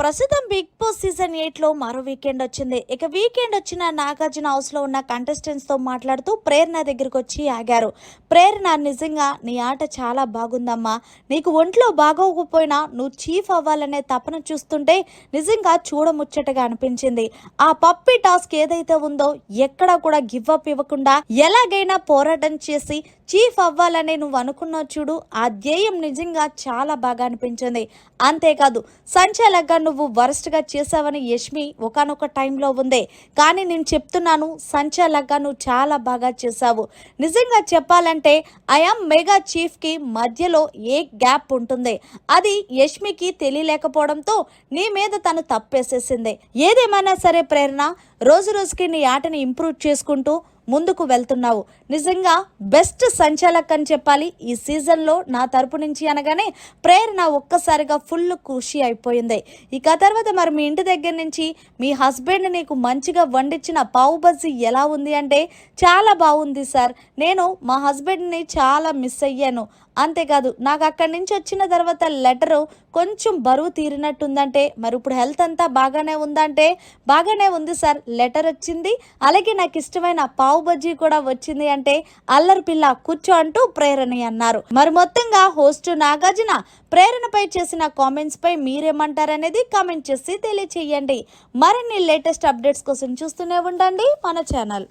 ప్రస్తుతం big boss season ఎయిట్లో మరో వీకెండ్ వచ్చింది. ఇక వీకెండ్ వచ్చిన నాగార్జున హౌస్లో ఉన్న కంటెస్టెంట్స్తో మాట్లాడుతూ ప్రేరణ దగ్గరకు వచ్చి ఆగారు. ప్రేరణ నిజంగా నీ ఆట చాలా బాగుందమ్మా. నీకు ఒంట్లో బాగోకపోయినా నువ్వు చీఫ్ అవ్వాలనే తపన చూస్తుంటే నిజంగా చూడముచ్చటగా అనిపించింది. ఆ పప్పి టాస్క్ ఏదైతే ఉందో ఎక్కడా కూడా గివ్ అప్ ఇవ్వకుండా ఎలాగైనా పోరాటం చేసి చీఫ్ అవ్వాలని నువ్వు అనుకున్నావు చూడు ఆ ధ్యేయం నిజంగా చాలా బాగా అనిపించింది. అంతేకాదు సంచాలకగా నువ్వు వరస్ట్గా చేసావని యష్మి ఒకనొక టైంలో ఉంది. కానీ నేను చెప్తున్నాను సంచాలకగా నువ్వు చాలా బాగా చేసావు నిజంగా చెప్పాలంటే ఐఎమ్ మెగా చీఫ్కి మధ్యలో ఏ గ్యాప్ ఉంటుంది? అది యష్మికి తెలియలేకపోవడంతో నీ మీద తను తప్పేసేసింది. ఏదేమైనా సరే ప్రేరణ రోజు రోజుకి నీ ఆటని ఇంప్రూవ్ చేసుకుంటూ ముందుకు వెళ్తున్నావు. నిజంగా బెస్ట్ సంచాలక్ అని చెప్పాలి. ఈ సీజన్లో నా తరపు నుంచి అనగానే ప్రేరణ ఒక్కసారిగా ఫుల్ ఖుషి అయిపోయింది. ఇక తర్వాత మరి మీ ఇంటి దగ్గర నుంచి మీ హస్బెండ్ నీకు మంచిగా వండించిన పావు బజ్జీ ఎలా ఉంది అంటే చాలా బాగుంది సార్. నేను మా హస్బెండ్ని చాలా మిస్ అయ్యాను. అంతేకాదు నాకు అక్కడి నుంచి వచ్చిన తర్వాత లెటరు కొంచెం బరువు తీరినట్టుందంటే మరి ఇప్పుడు హెల్త్ అంతా బాగానే ఉందంటే బాగానే ఉంది సార్. లెటర్ వచ్చింది. అలాగే నాకు ఇష్టమైన పావు బజ్జీ కూడా వచ్చింది అంటే అల్లరి పిల్ల కూర్చో అంటూ ప్రేరణ అన్నారు. మరి మొత్తంగా హోస్ట్ నాగార్జున ప్రేరణపై చేసిన కామెంట్స్ పై మీరేమంటారనేది కామెంట్ చేసి తెలియచేయండి. మరిన్ని లేటెస్ట్ అప్డేట్స్ కోసం చూస్తూనే ఉండండి మన ఛానల్.